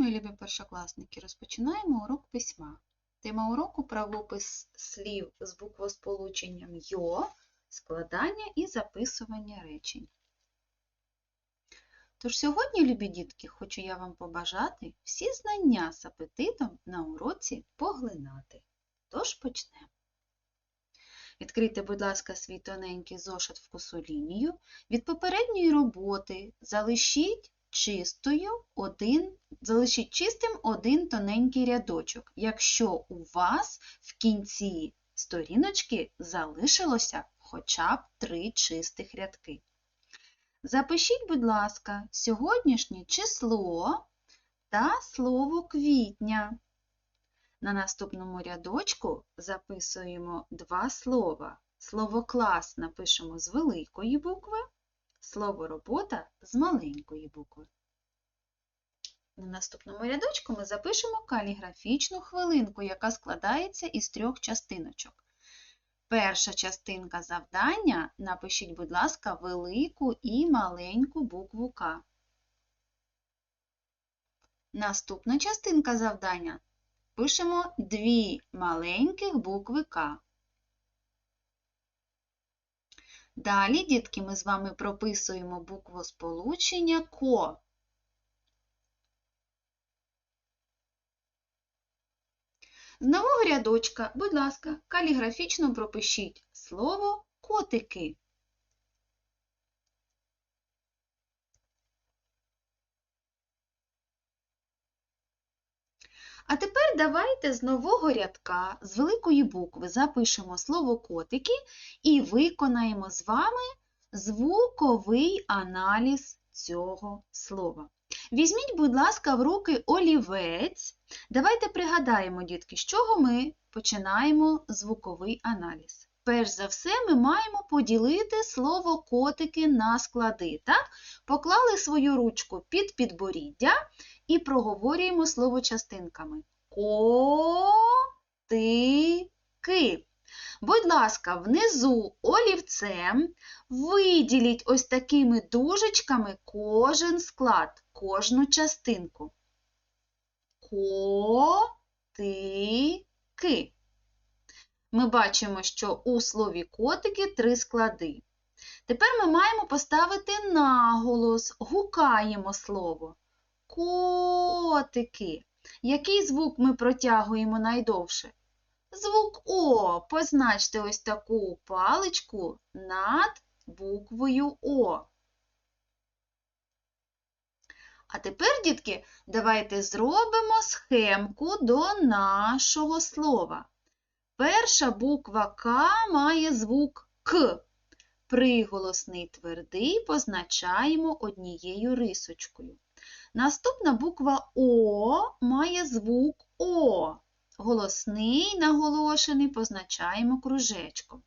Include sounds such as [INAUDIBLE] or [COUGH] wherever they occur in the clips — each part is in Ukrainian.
мої любі першокласники, розпочинаємо урок письма. Тема уроку правопис слів з буквосполученням йо, складання і записування речень. Тож сьогодні, любі дітки, хочу я вам побажати всі знання з апетитом на уроці поглинати. Тож почнемо. Відкрийте, будь ласка, свій тоненький зошит в косу лінію. Від попередньої роботи залишіть чистою один, залишіть чистим один тоненький рядочок, якщо у вас в кінці сторіночки залишилося хоча б три чистих рядки. Запишіть, будь ласка, сьогоднішнє число та слово квітня. На наступному рядочку записуємо два слова. Слово клас напишемо з великої букви, слово робота з маленької букви. На наступному рядочку ми запишемо каліграфічну хвилинку, яка складається із трьох частиночок. Перша частинка завдання напишіть, будь ласка, велику і маленьку букву К. Наступна частинка завдання пишемо дві маленьких букви К. Далі, дітки, ми з вами прописуємо букву сполучення КО. З нового рядочка, будь ласка, каліграфічно пропишіть слово котики. А тепер давайте з нового рядка, з великої букви, запишемо слово котики і виконаємо з вами звуковий аналіз цього слова. Візьміть, будь ласка, в руки олівець. Давайте пригадаємо, дітки, з чого ми починаємо звуковий аналіз. Перш за все, ми маємо поділити слово котики на склади. Так? Поклали свою ручку під підборіддя і проговорюємо слово частинками. Ко-ти-ки. Будь ласка, внизу олівцем виділіть ось такими дужечками кожен склад, кожну частинку. Ко-ти-ки. Ми бачимо, що у слові котики три склади. Тепер ми маємо поставити наголос, гукаємо слово. Котики. Який звук ми протягуємо найдовше? Звук О. Позначте ось таку паличку над буквою О. А тепер, дітки, давайте зробимо схемку до нашого слова. Перша буква К має звук К. Приголосний твердий позначаємо однією рисочкою. Наступна буква О має звук О. Голосний наголошений позначаємо кружечком.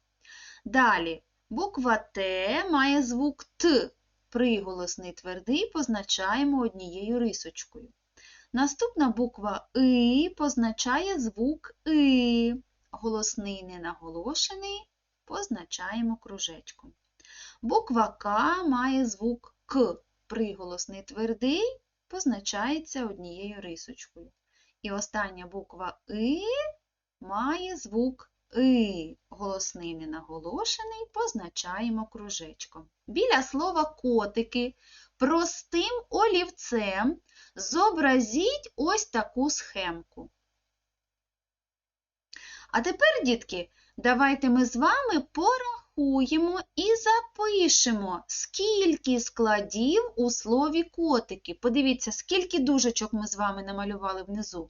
Далі буква Т має звук Т. Приголосний твердий позначаємо однією рисочкою. Наступна буква И позначає звук И. Голосний ненаголошений позначаємо кружечком. Буква К має звук К. Приголосний твердий позначається однією рисочкою. І остання буква И має звук И. Голосний ненаголошений позначаємо кружечком. Біля слова котики простим олівцем зобразіть ось таку схемку. А тепер, дітки, давайте ми з вами порахуємо і запишемо, скільки складів у слові котики. Подивіться, скільки дужечок ми з вами намалювали внизу.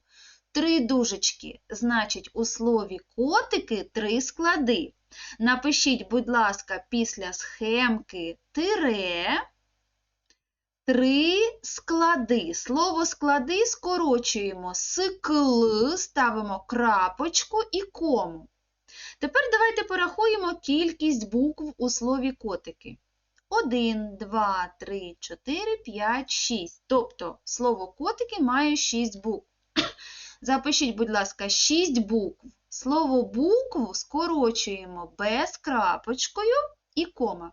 Три дужечки. Значить, у слові котики три склади. Напишіть, будь ласка, після схемки тире. Три склади. Слово склади скорочуємо з кл, ставимо крапочку і кому. Тепер давайте порахуємо кількість букв у слові котики. 1, 2, 3, 4, 5, 6. Тобто слово котики має 6 букв. [COUGHS] Запишіть, будь ласка, 6 букв. Слово букву скорочуємо без крапочкою і кома.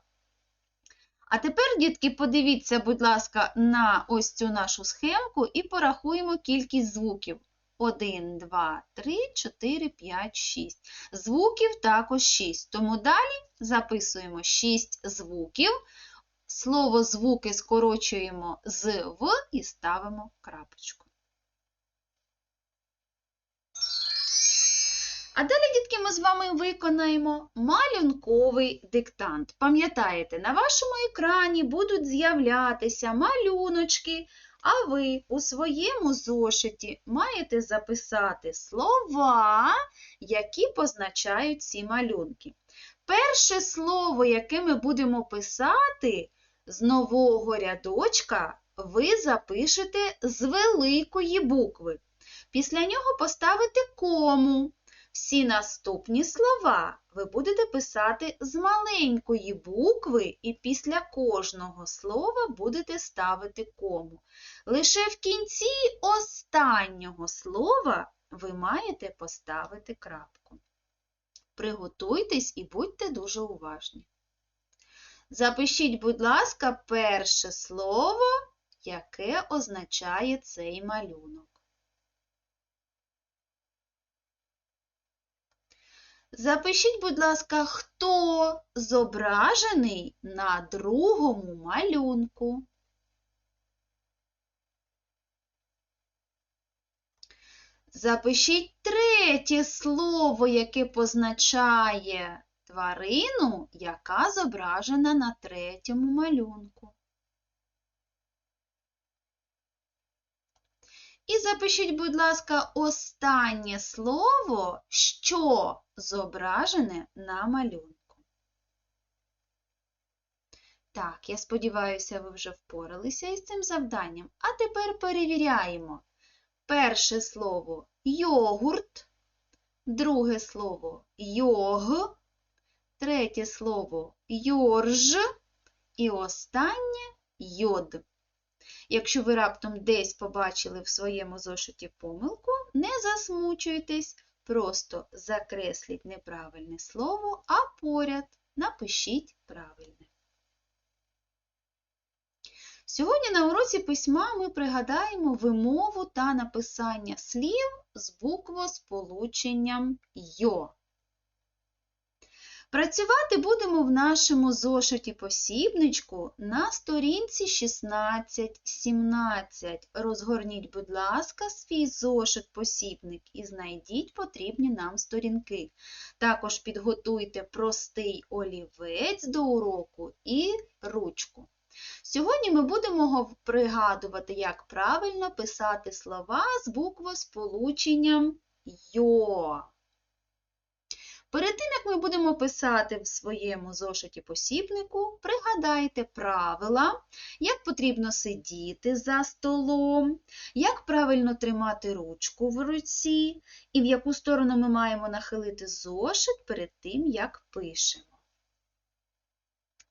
А тепер, дітки, подивіться, будь ласка, на ось цю нашу схемку і порахуємо кількість звуків. 1, 2, 3, 4, 5, 6. Звуків також 6. Тому далі записуємо 6 звуків. Слово звуки скорочуємо з В і ставимо крапочку. А далі, дітки, ми з вами виконаємо малюнковий диктант. Пам'ятаєте, на вашому екрані будуть з'являтися малюночки, а ви у своєму зошиті маєте записати слова, які позначають ці малюнки. Перше слово, яке ми будемо писати з нового рядочка, ви запишете з великої букви. Після нього поставите кому. Всі наступні слова ви будете писати з маленької букви і після кожного слова будете ставити кому. Лише в кінці останнього слова ви маєте поставити крапку. Приготуйтесь і будьте дуже уважні. Запишіть, будь ласка, перше слово, яке означає цей малюнок. Запишіть, будь ласка, хто зображений на другому малюнку. Запишіть третє слово, яке позначає тварину, яка зображена на третьому малюнку. І запишіть, будь ласка, останнє слово, що зображене на малюнку. Так, я сподіваюся, ви вже впоралися із цим завданням. А тепер перевіряємо. Перше слово йогурт, друге слово йог, третє слово йорж і останнє йод. Якщо ви раптом десь побачили в своєму зошиті помилку, не засмучуйтесь, просто закресліть неправильне слово, а поряд напишіть правильне. Сьогодні на уроці письма ми пригадаємо вимову та написання слів з буквосполученням йо. Працювати будемо в нашому зошиті посібничку на сторінці 16-17. Розгорніть, будь ласка, свій зошит-посібник і знайдіть потрібні нам сторінки. Також підготуйте простий олівець до уроку і ручку. Сьогодні ми будемо пригадувати, як правильно писати слова з буквосполученням йо. Перед тим, як ми будемо писати в своєму зошиті посібнику, пригадайте правила, як потрібно сидіти за столом, як правильно тримати ручку в руці і в яку сторону ми маємо нахилити зошит перед тим, як пишемо.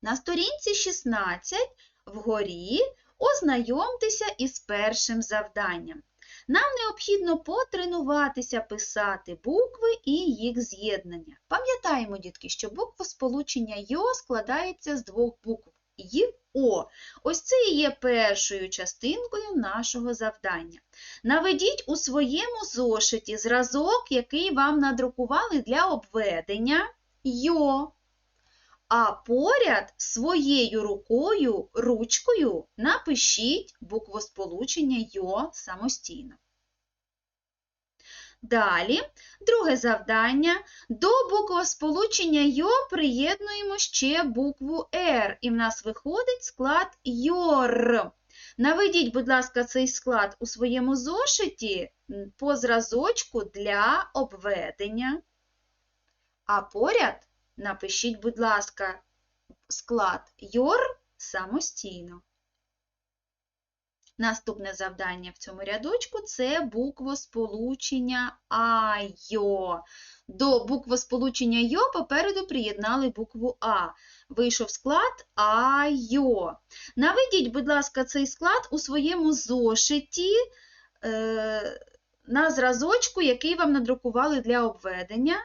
На сторінці 16 вгорі ознайомтеся із першим завданням. Нам необхідно потренуватися писати букви і їх з'єднання. Пам'ятаємо, дітки, що буквосполучення Йо складається з двох букв І О. Ось це і є першою частинкою нашого завдання. Наведіть у своєму зошиті зразок, який вам надрукували для обведення Йо. А поряд своєю рукою, ручкою напишіть буквосполучення Йо самостійно. Далі, друге завдання. До буквосполучення Йо приєднуємо ще букву Р, і в нас виходить склад Йор. Наведіть, будь ласка, цей склад у своєму зошиті по зразочку для обведення. А поряд Напишіть, будь ласка, склад Йор самостійно. Наступне завдання в цьому рядочку це буквосполучення Айо. До буквосполучення Йо попереду приєднали букву А. Вийшов склад Айо. Наведіть, будь ласка, цей склад у своєму зошиті е, на зразочку, який вам надрукували для обведення.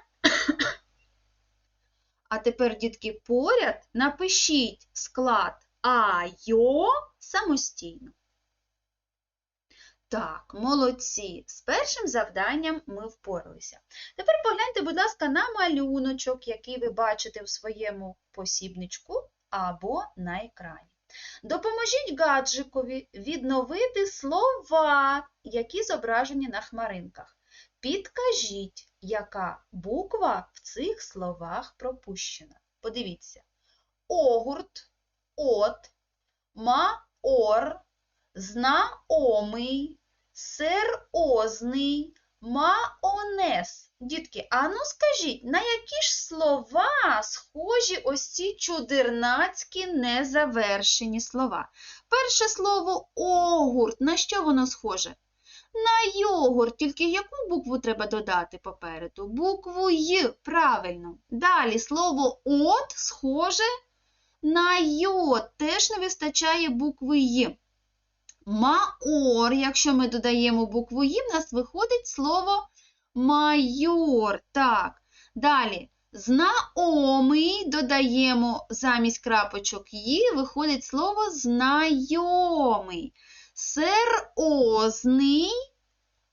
А тепер, дітки, поряд напишіть склад а самостійно. Так, молодці. З першим завданням ми впоралися. Тепер погляньте, будь ласка, на малюночок, який ви бачите в своєму посібничку або на екрані. Допоможіть гаджикові відновити слова, які зображені на хмаринках. Підкажіть, яка буква в цих словах пропущена. Подивіться: огурт, от, маор, знаомий, серозний, маонес. Дітки, а ну скажіть, на які ж слова схожі ось ці чудернацькі незавершені слова? Перше слово огурт. На що воно схоже? На йогурт, тільки яку букву треба додати попереду? Букву Й, правильно. Далі слово от схоже на йод, теж не вистачає букви Й. Маор, якщо ми додаємо букву Й, в нас виходить слово майор. Так. Далі. Знаомий додаємо замість крапочок «ї», виходить слово знайомий. Серозний,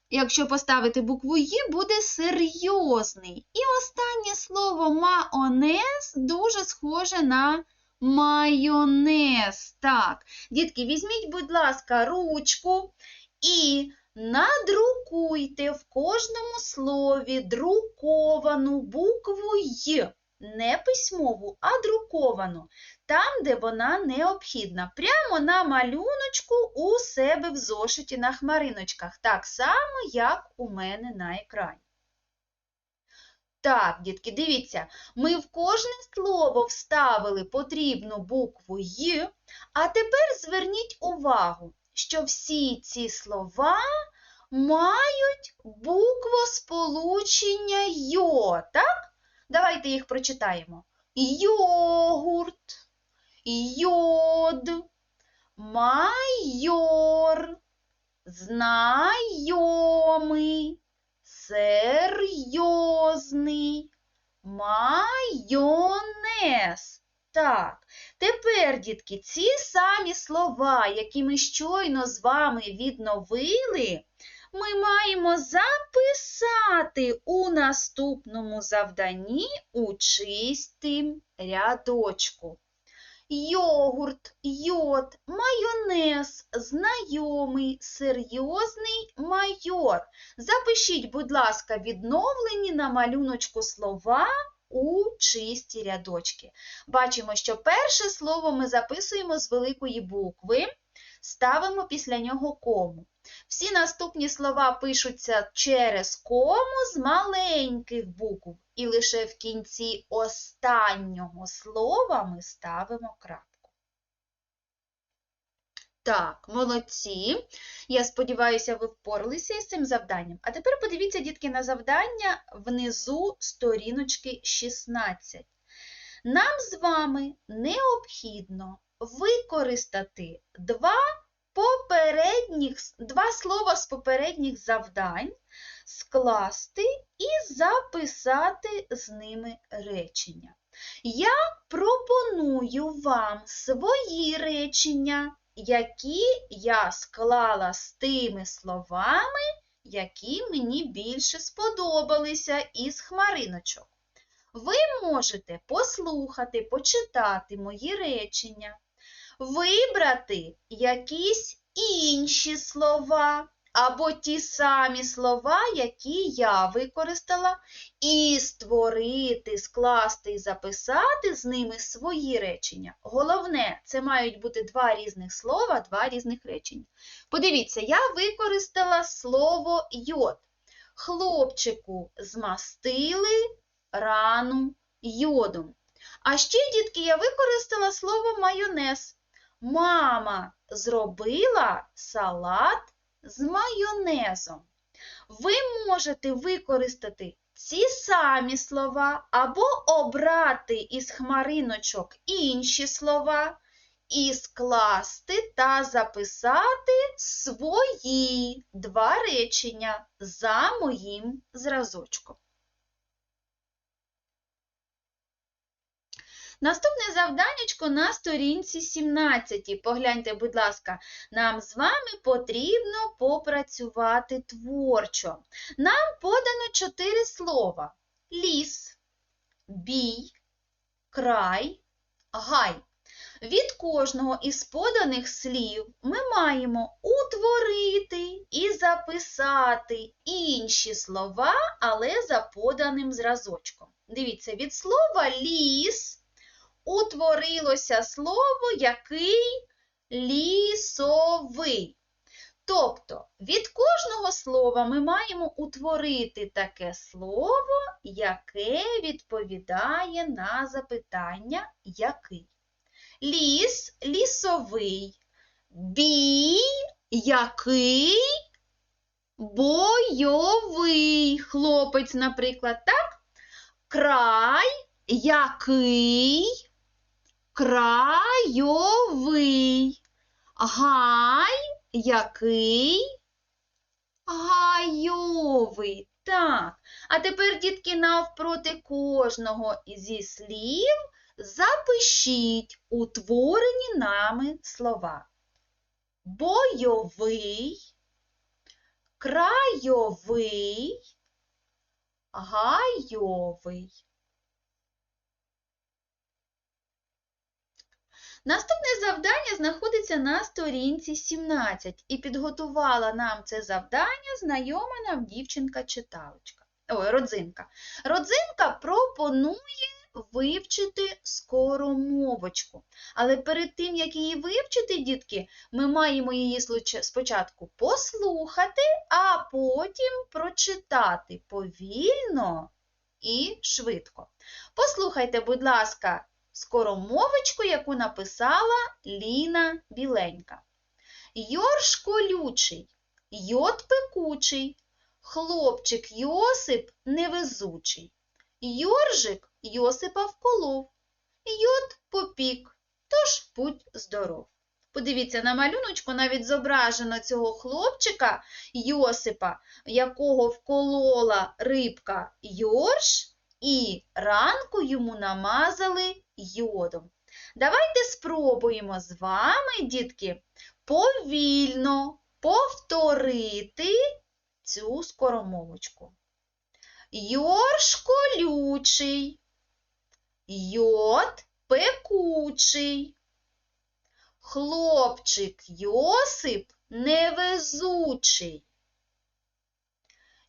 якщо поставити букву «ї», буде серйозний. І останнє слово маонез дуже схоже на майонез. Так, дітки, візьміть, будь ласка, ручку і надрукуйте в кожному слові друковану букву «й». Не письмову, а друковану, там, де вона необхідна. Прямо на малюночку у себе в зошиті на хмариночках, так само, як у мене на екрані. Так, дітки, дивіться, ми в кожне слово вставили потрібну букву «й», а тепер зверніть увагу, що всі ці слова мають буквосполучення «йо», так? Давайте їх прочитаємо. Йогурт, йод, майор, знайомий, серйозний, майонез. Так, тепер, дітки, ці самі слова, які ми щойно з вами відновили, ми маємо записати у наступному завданні у чистим рядочку. Йогурт, йод, майонез, знайомий, серйозний майор. Запишіть, будь ласка, відновлені на малюночку слова у чисті рядочки. Бачимо, що перше слово ми записуємо з великої букви, ставимо після нього кому. Всі наступні слова пишуться через кому з маленьких букв, і лише в кінці останнього слова ми ставимо крапку. Так, молодці. Я сподіваюся, ви впоралися із цим завданням. А тепер подивіться, дітки, на завдання внизу сторіночки 16. Нам з вами необхідно використати два попередніх, два слова з попередніх завдань, скласти і записати з ними речення. Я пропоную вам свої речення, які я склала з тими словами, які мені більше сподобалися із хмариночок. Ви можете послухати, почитати мої речення, вибрати якісь інші слова або ті самі слова, які я використала, і створити, скласти і записати з ними свої речення. Головне, це мають бути два різних слова, два різних речення. Подивіться, я використала слово йод. Хлопчику змастили рану йодом. А ще, дітки, я використала слово майонез. Мама зробила салат з майонезом. Ви можете використати ці самі слова або обрати із хмариночок інші слова і скласти та записати свої два речення за моїм зразочком. Наступне завданнячко на сторінці 17. Погляньте, будь ласка, нам з вами потрібно попрацювати творчо. Нам подано чотири слова: ліс, бій, край, гай. Від кожного із поданих слів ми маємо утворити і записати інші слова, але за поданим зразочком. Дивіться, від слова ліс утворилося слово який лісовий. Тобто від кожного слова ми маємо утворити таке слово, яке відповідає на запитання який. Ліс лісовий. Бій який? Бойовий. Хлопець, наприклад, так? Край який? Крайовий. Гай який? Гайовий. Так. А тепер, дітки, навпроти кожного зі слів запишіть утворені нами слова. Бойовий, крайовий, гайовий. Наступне завдання знаходиться на сторінці 17 і підготувала нам це завдання знайома нам дівчинка-читалочка. Ой, родзинка. Родзинка пропонує вивчити скоромовочку. Але перед тим, як її вивчити, дітки, ми маємо її спочатку послухати, а потім прочитати повільно і швидко. Послухайте, будь ласка, скоромовочку, яку написала Ліна Біленька. Йорш колючий, йод пекучий, хлопчик Йосип невезучий. Йоржик Йосипа вколов, йод попік, тож будь здоров. Подивіться, на малюночку навіть зображено цього хлопчика Йосипа, якого вколола рибка Йорш, і ранку йому намазали йодом. Давайте спробуємо з вами, дітки, повільно повторити цю скоромовочку. Йорш колючий, йод пекучий. Хлопчик Йосип невезучий.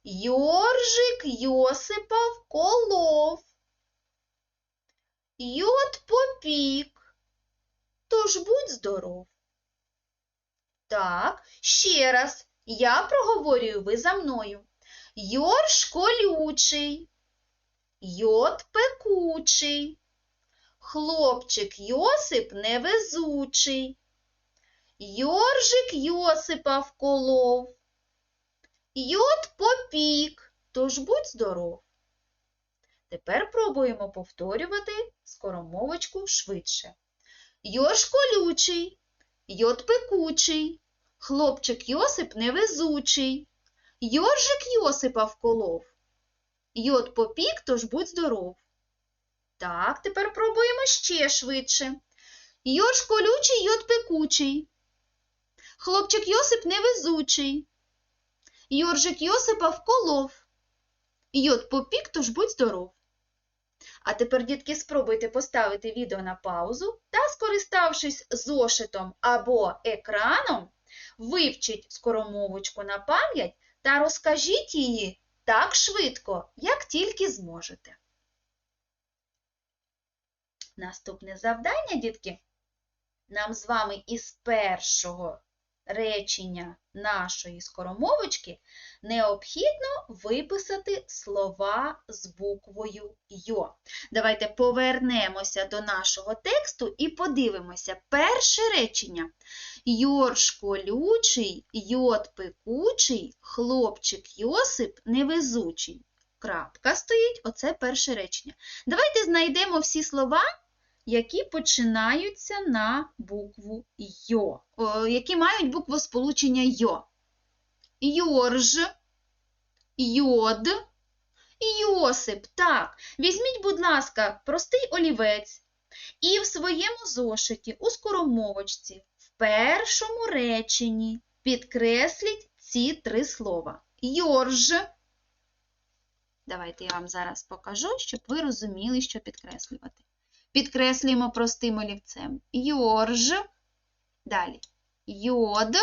Йоржик Йосипа Йод попік. Тож будь здоров. Так, ще раз. Я проговорюю ви за мною. Йорш колючий, йод пекучий, хлопчик Йосип невезучий, Йоржик Йосипа вколов, йод попік, тож будь здоров. Тепер пробуємо повторювати скоромовочку швидше. Йорш колючий, йод пекучий, хлопчик Йосип невезучий. Йоржик Йосипа вколов. Йод попік, тож будь здоров. Так, тепер пробуємо ще швидше. Йорж колючий, йод пекучий. Хлопчик Йосип невезучий. Йоржик Йосипа вколов. Йод попік, тож будь здоров. А тепер, дітки, спробуйте поставити відео на паузу та, скориставшись зошитом або екраном, вивчіть скоромовочку на пам'ять та розкажіть її так швидко, як тільки зможете. Наступне завдання, дітки, нам з вами із першого речення нашої скоромовочки необхідно виписати слова з буквою Йо. Давайте повернемося до нашого тексту і подивимося перше речення. Йорш колючий, йод пекучий, хлопчик Йосип невезучий. Крапка стоїть, оце перше речення. Давайте знайдемо всі слова, які починаються на букву Йо, які мають букву сполучення Йо. Йорж, йод, Йосип. Так, візьміть, будь ласка, простий олівець І в своєму зошиті у скоромовочці в першому реченні підкресліть ці три слова. Йорж. Давайте я вам зараз покажу, щоб ви розуміли, що підкреслювати. Підкреслюємо простим олівцем. Йорж. Далі. Йод.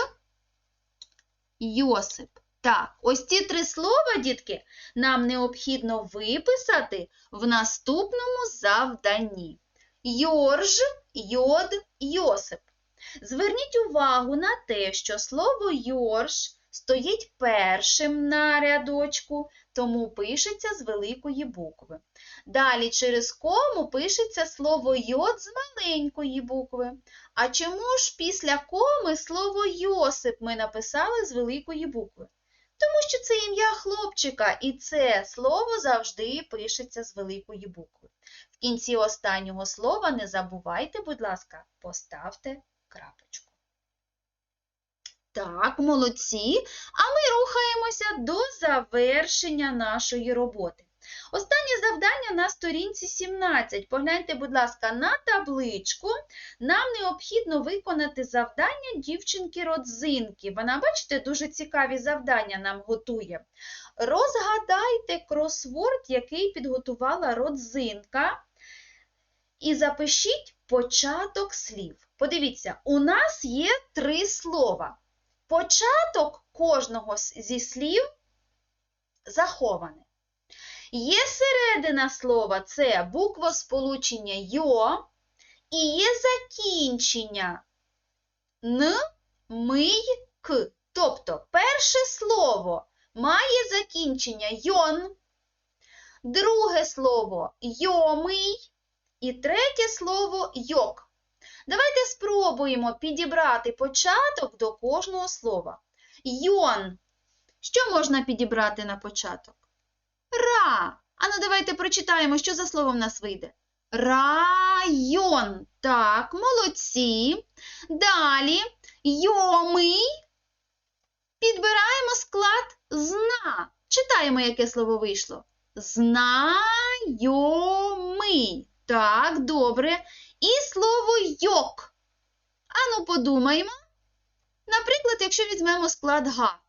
Йосип. Так, ось ці три слова, дітки, нам необхідно виписати в наступному завданні. Йорж, йод, Йосип. Зверніть увагу на те, що слово йорж стоїть першим на рядочку, тому пишеться з великої букви. Далі через кому пишеться слово йод з маленької букви. А чому ж після коми слово Йосип ми написали з великої букви? Тому що це ім'я хлопчика, і це слово завжди пишеться з великої букви. В кінці останнього слова не забувайте, будь ласка, поставте крапочку. Так, молодці. А ми рухаємося до завершення нашої роботи. Останнє завдання на сторінці 17. Погляньте, будь ласка, на табличку. Нам необхідно виконати завдання дівчинки-родзинки. Вона, бачите, дуже цікаві завдання нам готує. Розгадайте кросворд, який підготувала родзинка. І запишіть початок слів. Подивіться, у нас є три слова. Початок кожного зі слів заховане. Є середина слова це буквосполучення йо, і є закінчення н, ми, й, к. Тобто перше слово має закінчення йон, друге слово йомий і третє слово йок. Давайте спробуємо підібрати початок до кожного слова. Йон. Що можна підібрати на початок? Ра. Ану, давайте прочитаємо, що за слово в нас вийде. Район. Так, молодці. Далі йомий. Підбираємо склад зна. Читаємо, яке слово вийшло. Знайомий. Так, добре. І слово йок. Ану, подумаємо. Наприклад, якщо візьмемо склад га.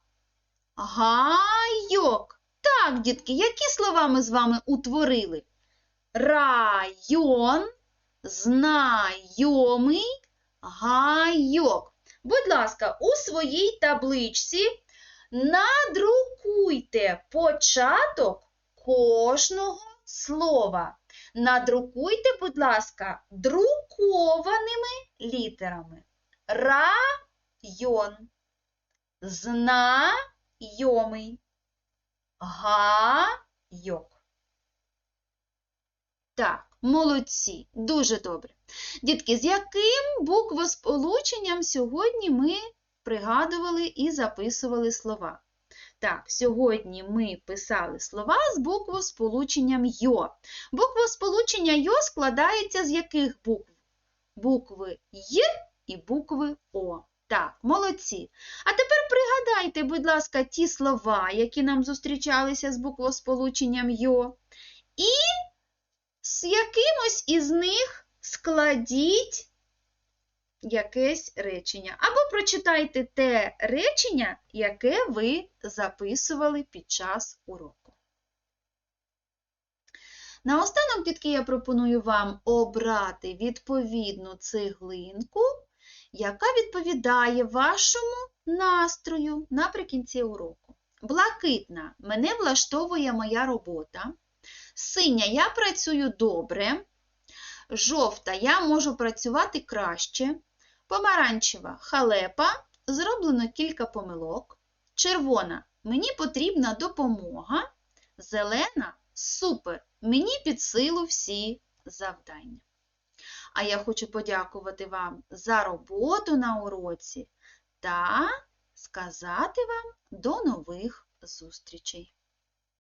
Гайок. Так, дітки, які слова ми з вами утворили? Район, знайомий, гайок. Будь ласка, у своїй табличці надрукуйте початок кожного слова. Надрукуйте, будь ласка, друкованими літерами. Район, знайомий, гайок. Так, молодці, дуже добре. Дітки, з яким буквосполученням сьогодні ми пригадували і записували слова? Так, сьогодні ми писали слова з буквосполученням Йо. Буквосполучення Йо складається з яких букв? Букви Й і букви О. Так, молодці. А тепер пригадайте, будь ласка, ті слова, які нам зустрічалися з буквосполученням Йо. І з якимось із них складіть якесь речення. Або прочитайте те речення, яке ви записували під час уроку. Наостанок, дітки, я пропоную вам обрати відповідну цеглинку, яка відповідає вашому настрою наприкінці уроку. Блакитна мене влаштовує моя робота. Синя я працюю добре. Жовта я можу працювати краще. Помаранчева халепа, зроблено кілька помилок. Червона мені потрібна допомога. Зелена супер, мені під силу всі завдання. А я хочу подякувати вам за роботу на уроці та сказати вам до нових зустрічей!